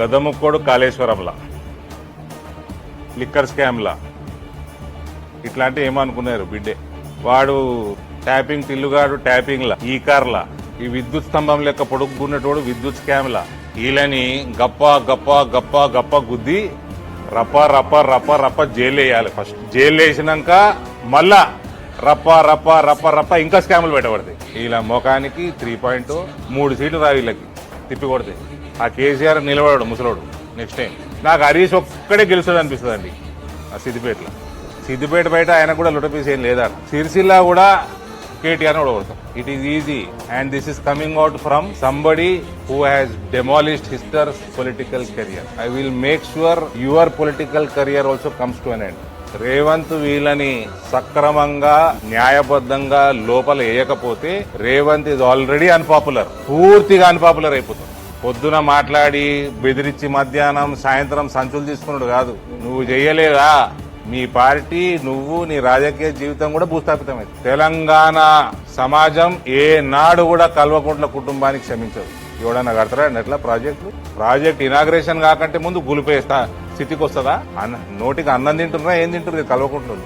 గదముక్కోడు కాళేశ్వరంలా. Liquor స్కామ్లా ఇట్లాంటివి ఏమనుకున్నారు బిడ్డే? వాడు ట్యాపింగ్ తిల్లుగాడు ట్యాపింగ్లా. ఈ కార్లా. ఈ విద్యుత్ స్తంభం లెక్క పొడుగున్నటోడు విద్యుత్ స్కామ్లా వీళ్ళని గప్ప గప్ప గప్ప గప్ప గుద్ది రప్ప రప్ప రప్ప రప్ప జైలు వేయాలి ఫస్ట్. జైలు వేసినాక మళ్ళా రప్ప రప్ప రప్ప రప్ప ఇంకా స్కాములు పెట్టబడతాయి. వీళ్ళ ముఖానికి త్రీ పాయింట్ మూడు సీట్లు రా వీళ్ళకి. తిప్పి కొడతాయి. ఆ కేసీఆర్ నిలబడాడు ముసలోడు. నెక్స్ట్ టైం నాకు హరీష్ ఒక్కడే గెలుస్తాడు అనిపిస్తుంది అండి ఆ సిద్దిపేటలో. సిద్దిపేట బయట ఆయన కూడా లుటపీస్ ఏం లేదా? సిరిసిల్ల కూడా కేటీఆర్ కూడా it is easy and this is coming out from somebody who has demolished హిస్టర్స్ political career I will make sure your political career also comes to an end Revanth వీళ్ళని సక్రమంగా న్యాయబద్ధంగా లోపల వేయకపోతే రేవంత్ ఇస్ ఆల్రెడీ అన్పాపులర్ పూర్తిగా unpopular అయిపోతుంది పొద్దున మాట్లాడి బెదిరించి మధ్యాహ్నం సాయంత్రం సంచులు తీసుకున్నాడు కాదు. నువ్వు చేయలేదా మీ పార్టీ నువ్వు నీ రాజకీయ జీవితం కూడా భూస్థాపితమైంది. తెలంగాణ సమాజం ఏ నాడు కూడా కల్వకుంట్ల కుటుంబానికి క్షమించదు. ఎవడన్నా కడతారా ఎట్లా ప్రాజెక్టులు? ప్రాజెక్ట్ ఇనాగ్రేషన్ కాకంటే ముందు గులిపేస్తా. స్థితికి వస్తుందా అన్న నోటికి అన్నం తింటున్నారా? ఏం తింటున్నారు? కల్వకుంట్లు